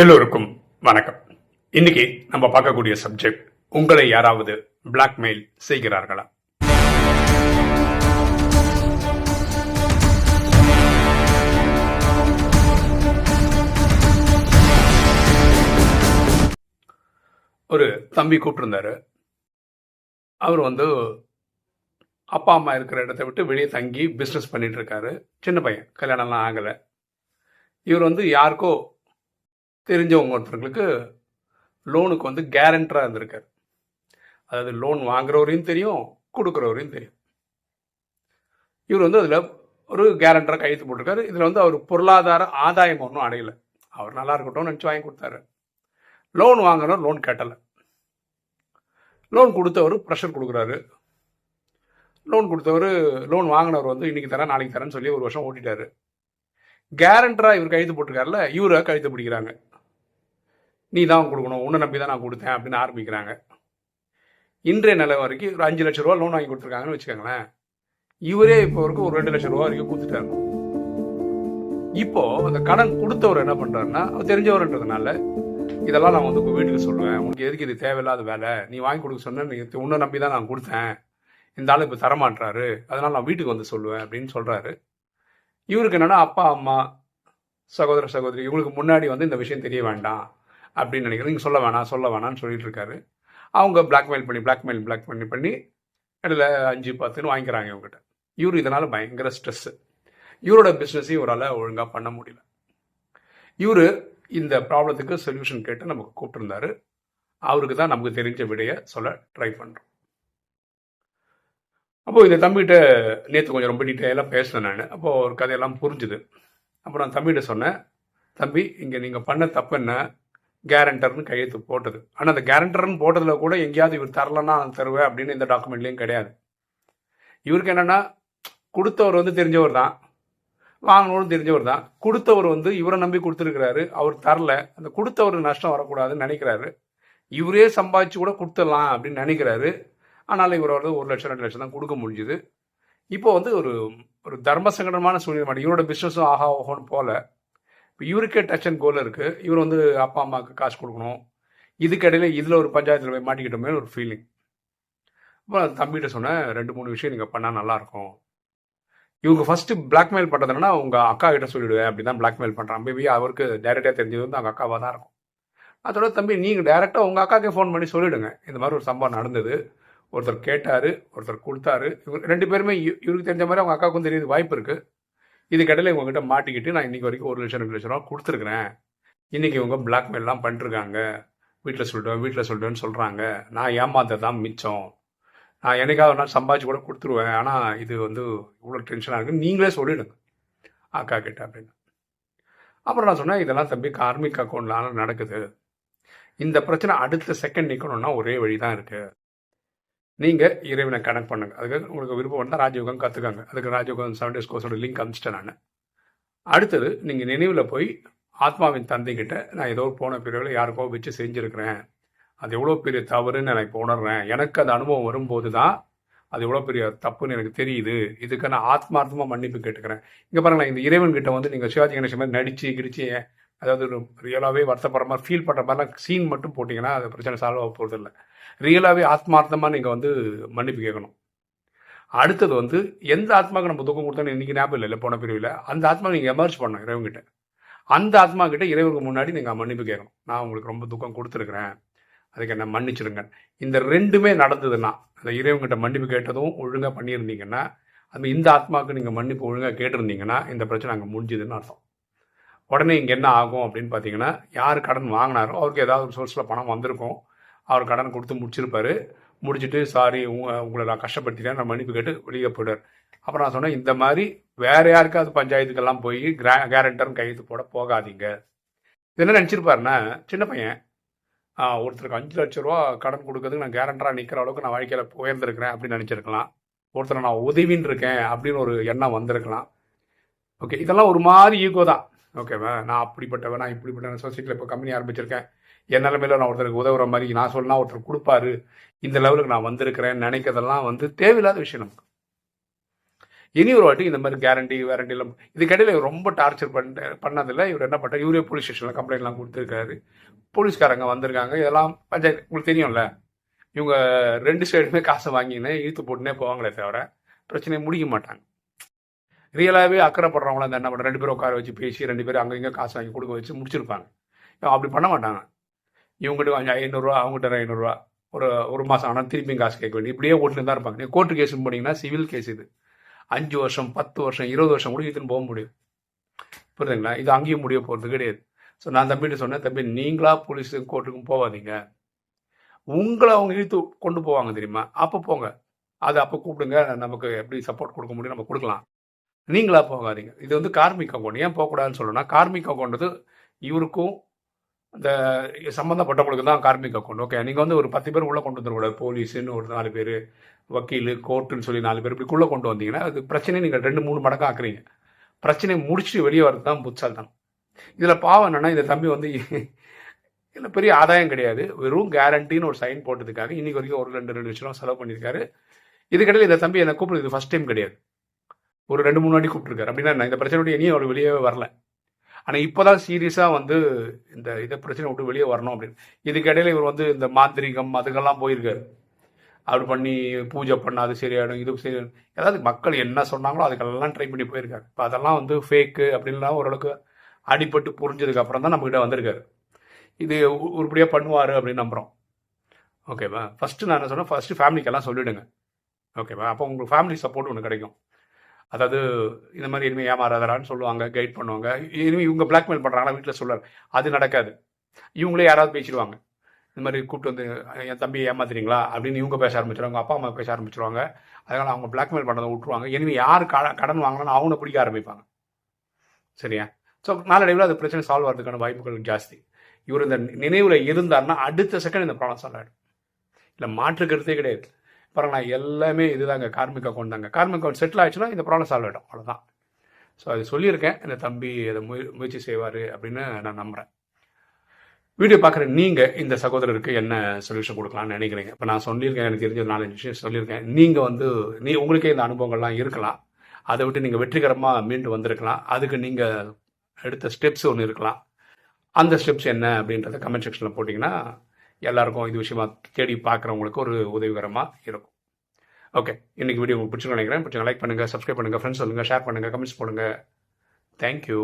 எல்லோருக்கும் வணக்கம். இன்னைக்கு நம்ம பார்க்கக்கூடிய சப்ஜெக்ட் உங்களை யாராவது பிளாக்மெயில் செய்கிறார்களா? ஒரு தம்பி கூப்பிட்டுருந்தாரு. அவர் வந்து அப்பா அம்மா இருக்கிற இடத்த விட்டு வெளியே தங்கி பிஸ்னஸ் பண்ணிட்டு இருக்காரு. சின்ன பையன் கல்யாணம்லாம் ஆகலை. இவர் வந்து யாருக்கோ தெரிஞ்சவங்க ஒருத்தர்களுக்கு லோனுக்கு வந்து கேரண்டராக இருந்திருக்காரு. அதாவது லோன் வாங்குறவரையும் தெரியும் கொடுக்குறவரையும் தெரியும். இவர் வந்து அதில் ஒரு கேரண்டராக கையெழுத்து போட்டிருக்காரு. இதில் வந்து அவர் பொருளாதார ஆதாயம் ஒன்றும் அடையலை. அவர் நல்லா இருக்கட்டும்னு நினச்சி வாங்கி கொடுத்தாரு. லோன் வாங்கினவர் லோன் கேட்டலை. லோன் கொடுத்தவர் ப்ரெஷர் கொடுக்குறாரு. லோன் கொடுத்தவர் லோன் வாங்கினவர் வந்து இன்னைக்கு தரேன் நாளைக்கு தரேன்னு சொல்லி ஒரு வருஷம் ஓட்டிட்டாரு. கேரண்டராக இவர் கழுத்து போட்டிருக்காருல இவரை கழுத்து பிடிக்கிறாங்க. நீ தான் கொடுக்கணும். உன்னை நம்பி தான் நான் கொடுத்தேன் அப்படின்னு ஆரம்பிக்கிறாங்க. இன்றைய நிலை வரைக்கும் ஒரு அஞ்சு லட்ச ரூபா லோன் வாங்கி கொடுத்துருக்காங்கன்னு வச்சுக்கோங்களேன். இவரே இப்போ வரைக்கும் ஒரு ரெண்டு லட்சம் ரூபா வரைக்கும் கொடுத்துட்டாரு. இப்போ அந்த கடன் கொடுத்தவர் என்ன பண்றாருன்னா அவர் தெரிஞ்சவர்ன்றதுனால இதெல்லாம் நான் வந்து உங்கள் வீட்டுக்கு சொல்லுவேன். உனக்கு எதுக்கு இது தேவையில்லாத வேலை? நீ வாங்கி கொடுக்க சொன்ன நீ உன்னை நம்பி தான் நான் கொடுத்தேன். இந்த ஆள் இப்போ தரமாட்டுறாரு அதனால நான் வீட்டுக்கு வந்து சொல்லுவேன் அப்படின்னு சொல்கிறாரு இவருக்கு என்னன்னா அப்பா அம்மா சகோதர சகோதரி இவங்களுக்கு முன்னாடி வந்து இந்த விஷயம் தெரிய வேண்டாம். அப்படின்னு நினைக்கிறேன். நீங்கள் சொல்ல வேணாம் சொல்ல வேணாம்னு சொல்லிட்டு இருக்காரு. அவங்க பிளாக்மெயில் பண்ணி பிளாக்மெயில் பிளாக் பண்ணி பண்ணி இடையில அஞ்சு பத்துன்னு வாங்கிக்கிறாங்க இவங்ககிட்ட. இவர் இதனால் பயங்கர ஸ்ட்ரெஸ்ஸு இவரோட பிஸ்னஸையும் இவரால் ஒழுங்காக பண்ண முடியல. இவர் இந்த ப்ராப்ளத்துக்கு சொல்யூஷன் கேட்டு நமக்கு கூப்பிட்டுருந்தாரு. அவருக்கு தான் நமக்கு தெரிஞ்ச விடையை சொல்ல ட்ரை பண்ணுறோம் அப்போது இந்த தம்பிகிட்ட நேற்று கொஞ்சம் ரொம்ப டீட்டெயிலாக பேசினேன் நான். அப்போது ஒரு கதையெல்லாம் புரிஞ்சுது. அப்புறம் நான் தம்பிகிட்ட சொன்னேன் தம்பி இங்கே நீங்கள் பண்ண தப்பு என்ன? கேரண்டர்னு கையெழுத்து போட்டது. ஆனால் அந்த கேரண்டர்னு போட்டதில் கூட எங்கேயாவது இவர் தரலன்னா நான் தருவேன் அப்படின்னு இந்த டாக்குமெண்ட்லேயும் கிடையாது. இவருக்கு என்னென்னா கொடுத்தவர் வந்து தெரிஞ்சவர் தான். வாங்கணும்னு தெரிஞ்சவர் தான். கொடுத்தவர் வந்து இவரை நம்பி கொடுத்துருக்கிறாரு. அவர் தரல. அந்த கொடுத்தவர் நஷ்டம் வரக்கூடாதுன்னு நினைக்கிறாரு. இவரே சம்பாதிச்சு கூட கொடுத்துடலாம் அப்படின்னு நினைக்கிறாரு. ஆனால் இவர் வந்து ஒரு லட்சம் ரெண்டு லட்சம் தான் கொடுக்க முடிஞ்சுது. இப்போ வந்து ஒரு ஒரு தர்ம சங்கடமான சூழ்நிலை. மாட்டேன் இவரோட பிஸ்னஸும் ஆஹா ஓஹோன்னு போல இப்போ இவருக்கே டச் அண்ட் கோல் இருக்குது இவர் வந்து அப்பா அம்மாவுக்கு காசு கொடுக்கணும். இதுக்கிடையில இதில் ஒரு பஞ்சாயத்தில் போய் மாட்டிக்கிட்டோமே ஒரு ஃபீலிங் அப்போ தம்பிகிட்ட சொன்னேன் ரெண்டு மூணு விஷயம் நீங்கள் பண்ணால் நல்லாயிருக்கும் இவங்க ஃபஸ்ட்டு பிளாக்மெயில் பண்ணுறது என்னன்னா உங்கள் அக்கா கிட்ட சொல்லிவிடுவேன் அப்படி தான் பிளாக்மெயில் பண்ணுறான் மேபி அவருக்கு டைரெக்டாக தெரிஞ்சது வந்து அவங்க அக்காவாக தான் இருக்கும். அதோட தம்பி நீங்கள் டைரெக்டாக உங்கள் அக்காக்கே ஃபோன் பண்ணி சொல்லிவிடுங்க இந்த மாதிரி ஒரு சம்பவம் நடந்தது. ஒருத்தர் கேட்டார் ஒருத்தர் கொடுத்தாரு. இவர் ரெண்டு பேருமே இ- இவருக்கு தெரிஞ்ச மாதிரி அவங்க அக்காவுக்கும் தெரியுது வாய்ப்பு இருக்குது இதுக்கிடையில இவங்ககிட்ட மாட்டிக்கிட்டு நான் இன்றைக்கி வரைக்கும் ஒரு லட்சம் ரெண்டு லட்ச ரூபா கொடுத்துருக்குறேன். இன்றைக்கி இவங்க பிளாக்மெயிலாம் பண்ணிருக்காங்க. வீட்டில் சொல்லிட்டேன் வீட்டில் சொல்லிட்டுன்னு சொல்கிறாங்க நான் ஏமாத்த தான் மிச்சம். நான் என்னைக்காவது நான் நாள் சம்பாதிச்சு கூட கொடுத்துருவேன். ஆனால் இது வந்து இவ்வளோ டென்ஷனாக இருக்குது நீங்களே சொல்லிவிடுங்க அக்கா கிட்ட அப்படின்னு. அப்புறம் நான் சொன்னேன் இதெல்லாம் தம்பி கார்மிக் அக்கௌண்ட்லாம் நடக்குது. இந்த பிரச்சனை அடுத்த செகண்ட் நிற்கணும்னா ஒரே வழி தான் இருக்குது நீங்கள் இறைவனை கனெக்ட் பண்ணுங்க. அதுக்கு உங்களுக்கு விருப்பம் வந்தால் ராஜயோகம் கற்றுக்காங்க அதுக்கு ராஜயோகம் செவன் டேஸ் கோர்ஸோட லிங்க் அனுப்பிச்சிட்டேன் நான். அடுத்தது நீங்கள் நினைவில் போய் ஆத்மாவின் தந்தைக்கிட்ட நான் ஏதோ போன பிரிவில் யாருக்கோ வச்சு செஞ்சுருக்கிறேன். அது எவ்வளோ பெரிய தவறுன்னு நான் இப்போ உணர்றேன். எனக்கு அந்த அனுபவம் வரும்போது தான் அது எவ்வளோ பெரிய தப்புன்னு எனக்கு தெரியுது. இதுக்கு நான் ஆத்மார்த்தமாக மன்னிப்பு கேட்டுக்கிறேன். இங்கே பாருங்களேன் இந்த இறைவன்கிட்ட வந்து நீங்கள் சிவாஜி கணேசன் மாதிரி நடிச்சு கிடிச்சு அதாவது ஒரு ரியலாகவே வருத்தப்படுற மாதிரி ஃபீல் பண்ணுற மாதிரிலாம் சீன் மட்டும் போட்டிங்கன்னா அது பிரச்சனை சால்வ் ஆக போகிறது இல்லை. ரியலாகவே ஆத்மார்த்தமாக நீங்கள் வந்து மன்னிப்பு கேட்கணும். அடுத்தது வந்து எந்த ஆத்மாவுக்கு நம்ம துக்கம் கொடுத்தோன்னு இன்றைக்கி ஞாபகம் இல்லை போன பிரிவில்? அந்த ஆத்மா நீங்கள் எமர்ஜ் பண்ணணும் இறைவங்கிட்ட அந்த ஆத்மா கிட்ட இறைவனுக்கு முன்னாடி நீங்கள் மன்னிப்பு கேட்கணும். நான் உங்களுக்கு ரொம்ப துக்கம் கொடுத்துருக்குறேன். அதுக்கு என்ன மன்னிச்சிடுங்க இந்த ரெண்டுமே நடந்ததுன்னா அந்த இறைவங்கிட்ட மன்னிப்பு கேட்டதும் ஒழுங்காக பண்ணியிருந்தீங்கன்னா அது இந்த ஆத்மாவுக்கு நீங்கள் மன்னிப்பு ஒழுங்காக கேட்டிருந்தீங்கன்னா இந்த பிரச்சனை அங்கே முடிஞ்சுதுன்னு அர்த்தம். உடனே இங்கே என்ன ஆகும் அப்படின்னு பார்த்தீங்கன்னா யார் கடன் வாங்கினாரோ அவருக்கு ஏதாவது ஒரு சோர்ஸில் பணம் வந்திருக்கும். அவர் கடன் கொடுத்து முடிச்சிருப்பாரு. முடிச்சுட்டு சாரி உங்க உங்களை நான் கஷ்டப்படுத்திட்டேன். நான் மன்னிப்பு கேட்டு வெளியே போயிடுவார் அப்புறம் நான் சொன்னேன் இந்த மாதிரி வேற யாருக்காவது பஞ்சாயத்துக்கெல்லாம் போய் கிரா கேரண்டர்னு கையெழுத்து போட போகாதீங்க. என்ன நினச்சிருப்பாருன்னா சின்ன பையன் ஒருத்தருக்கு அஞ்சு லட்ச ரூபா கடன் கொடுக்கறதுக்கு நான் கேரண்டராக நிற்கிற அளவுக்கு நான் வாழ்க்கையில் உயர்ந்திருக்கிறேன் அப்படின்னு நினச்சிருக்கலாம். ஒருத்தரை நான் உதவின்னு இருக்கேன் அப்படின்னு ஒரு எண்ணம் வந்திருக்கலாம். ஓகே இதெல்லாம் ஒரு மாதிரி ஈகோ தான். ஓகேவா நான் அப்படிப்பட்டவன் நான் இப்படிப்பட்ட சொசைட்டியில் இப்போ கம்பெனி ஆரம்பிச்சிருக்கேன். என் நிலமையில நான் ஒருத்தருக்கு உதவுற மாதிரி நான் சொல்லலாம் ஒருத்தர் கொடுப்பாரு. இந்த லெவலுக்கு நான் வந்திருக்கிறேன் நினைக்கிறதெல்லாம் வந்து தேவையில்லாத விஷயம் நமக்கு. இனி ஒரு வாட்டி இந்த மாதிரி கேரண்டி வேரண்டிலாம் இதுக்கடையில் இவர் ரொம்ப டார்ச்சர் பண்ண பண்ணதில்ல. இவர் என்ன பண்ணுறாரு இவரே போலீஸ் ஸ்டேஷனில் கம்ப்ளைண்ட்லாம் கொடுத்துருக்காரு. போலீஸ்காரங்க வந்திருக்காங்க. இதெல்லாம் பஞ்சாயத்து உங்களுக்கு தெரியும்ல? இவங்க ரெண்டு சைடுமே காசை வாங்கினேன் இழுத்து போட்டுனே போவாங்களே தவிர பிரச்சனையை முடிக்க மாட்டாங்க. ரியலாகவே அக்கறைப்படுறவங்கள அந்த என்ன பண்ணுற ரெண்டு பேரும் உட்கார வச்சு பேசி ரெண்டு பேரும் அங்கே இங்கே காசு வாங்கி கொடுக்க வச்சு முடிச்சிருப்பாங்க. அப்படி பண்ண மாட்டாங்க இவங்ககிட்ட கொஞ்சம் ஐநூறுரூவா அவங்ககிட்ட ஐநூறுரூவா ஒரு ஒரு மாதம் ஆனால் திருப்பியும் காசு கேட்க வேண்டிய இப்படியே ஓட்டுன்னு தான் இருப்பாங்க. நீங்கள் கோர்ட்டு கேஸ் போனீங்கன்னா சிவில் கேஸ் இது. அஞ்சு வருஷம் பத்து வருஷம் இருபது வருஷம் கூட இதுன்னு போக முடியும். புரியுதுங்களா? இது அங்கேயும் முடிய போகிறது கிடையாது. ஸோ நான் தம்பிகிட்ட சொன்னேன் தம்பி நீங்களா போலீஸுக்கும் கோர்ட்டுக்கும் போகாதீங்க. உங்களை அவங்க இழுத்து கொண்டு போவாங்க தெரியுமா? அப்போ போங்க. அது அப்போ கூப்பிடுங்க. நமக்கு எப்படி சப்போர்ட் கொடுக்க முடியும் நம்ம கொடுக்கலாம். நீங்களா போகாதீங்க. இது வந்து கார்மிக் அக்கௌண்ட் ஏன் போகக்கூடாதுன்னு சொல்லணும்னா கார்மிக் அக்கௌண்ட் இவருக்கும் இந்த சம்மந்தப்பட்டவங்களுக்கு தான் கார்மிக் அக்கௌண்ட் ஓகே நீங்கள் வந்து ஒரு பத்து பேர் உள்ளே கொண்டு வந்துடக்கூடாது போலீஸுன்னு ஒரு நாலு பேர் வக்கீல் கோர்ட்டுன்னு சொல்லி நாலு பேர் இப்படிக்குள்ளே கொண்டு வந்தீங்கன்னா அது பிரச்சனை நீங்கள் ரெண்டு மூணு மடங்காக ஆக்குறீங்க. பிரச்சனையை முடிச்சுட்டு வெளியே வரது தான் புத்தால் தான் இதில் பாவம் என்னென்னா இந்த தம்பி வந்து இல்லை பெரிய ஆதாயம் கிடையாது. வெறும் கேரண்டின்னு ஒரு சைன் போட்டதுக்காக இன்றைக்கி வரைக்கும் ஒரு ரெண்டு ரெண்டு லட்சம் ரூபா செலவு பண்ணியிருக்காரு. இதுக்கிடையில் இந்த தம்பி என்னை கூப்பிடுறது ஃபஸ்ட் டைம் கிடையாது. ஒரு ரெண்டு மூணு வாட்டி கூப்பிட்டுருக்காரு. அப்படின்னா நான் இந்த பிரச்சனையோட இனியும் அவர் வெளியே வரல. ஆனால் இப்போ தான் சீரியஸாக வந்து இந்த இதை பிரச்சனை விட்டு வெளியே வரணும் அப்படின்னு. இதுக்கிடையில இவர் வந்து இந்த மாந்திரிகம் அதுக்கெல்லாம் போயிருக்காரு. அப்படி பண்ணி பூஜை பண்ண அது சரியாயிடும் இது சரி ஏதாவது மக்கள் என்ன சொன்னாங்களோ அதுக்கெல்லாம் ட்ரை பண்ணி போயிருக்காரு. இப்போ அதெல்லாம் வந்து ஃபேக்கு அப்படின்லாம் ஓரளவுக்கு அடிபட்டு புரிஞ்சதுக்கு அப்புறம் தான் நம்மகிட்ட வந்திருக்காரு. இது உருப்படியாக பண்ணுவார் அப்படின்னு நம்புகிறோம் ஓகேவா ஃபஸ்ட்டு நான் என்ன சொன்னேன்? ஃபஸ்ட்டு ஃபேமிலிக்கெல்லாம் சொல்லிவிடுங்க ஓகேவா அப்போ உங்களுக்கு ஃபேமிலி சப்போர்ட் ஒன்று கிடைக்கும். அதாவது இந்த மாதிரி இனிமேல் ஏமாறாதரான்னு சொல்லுவாங்க கைட் பண்ணுவாங்க. இனிமேல் இவங்க பிளாக்மெயில் பண்ணுறாங்களா வீட்டில் சொல்லார் அது நடக்காது. இவங்களே யாராவது பேசிடுவாங்க. இந்த மாதிரி கூப்பிட்டு வந்து என் தம்பி ஏமாத்துறீங்களா? அப்படின்னு இவங்க பேச ஆரம்பிச்சிருவாங்க அப்பா அம்மா பேச ஆரம்பிச்சிருவாங்க. அதனால் அவங்க பிளாக்மெயில் பண்ணதை விட்டுருவாங்க. இனிமேல் யார் கட- கடன் வாங்கினாலும் அவனை பிடிக்க ஆரம்பிப்பாங்க. சரியா? ஸோ நாளடைவில் அது பிரச்சனை சால்வ் ஆகிறதுக்கான வாய்ப்புகள் ஜாஸ்தி. இவர் இந்த நினைவில் இருந்தாருன்னா அடுத்த செகண்ட் இந்த ப்ராப்ளம் சால்வ் ஆகிடும் இல்லை மாற்று கருத்தே கிடையாது. பாருங்களா எல்லாமே இதுதாங்க கார்மிக் அக்கௌண்ட் தாங்க. கார்மிக் அக்கௌண்ட் செட்டில் ஆயிடுச்சுன்னா இந்த ப்ராப்ளம் சால்வ் ஆகிடும் அவ்வளோதான் ஸோ அது சொல்லியிருக்கேன். இந்த தம்பி அதை முய முயற்சி செய்வார் அப்படின்னு நான் நம்புகிறேன் வீடியோ பார்க்குற நீங்கள் இந்த சகோதரருக்கு என்ன சொல்யூஷன் கொடுக்கலாம்னு நினைக்கிறீங்க? இப்போ நான் சொல்லியிருக்கேன் எனக்கு தெரிஞ்ச நாலஞ்சு விஷயம் சொல்லியிருக்கேன். நீங்கள் வந்து நீ உங்களுக்கே இந்த அனுபவங்கள்லாம் இருக்கலாம். அதை விட்டு நீங்கள் வெற்றிகரமாக மீண்டு வந்திருக்கலாம். அதுக்கு நீங்கள் எடுத்த ஸ்டெப்ஸ் ஒன்று இருக்கலாம். அந்த ஸ்டெப்ஸ் என்ன அப்படின்றத கமெண்ட் செக்ஷனில் போட்டிங்கன்னா எல்லாருக்கும் இது விஷயமா தேடி பார்க்குறவங்களுக்கு ஒரு உதவிகரமாக இருக்கும். ஓகே இன்னைக்கு வீடியோ உங்களுக்கு பிடிச்சிருக்கும் நினைக்கிறேன். பிடிச்சவங்க லைக் பண்ணுங்கள் சப்ஸ்கிரைப் பண்ணுங்கள் ஃப்ரெண்ட்ஸ் சொல்லுங்கள் ஷேர் பண்ணுங்கள் கமெண்ட்ஸ் பண்ணுங்கள் தேங்க்யூ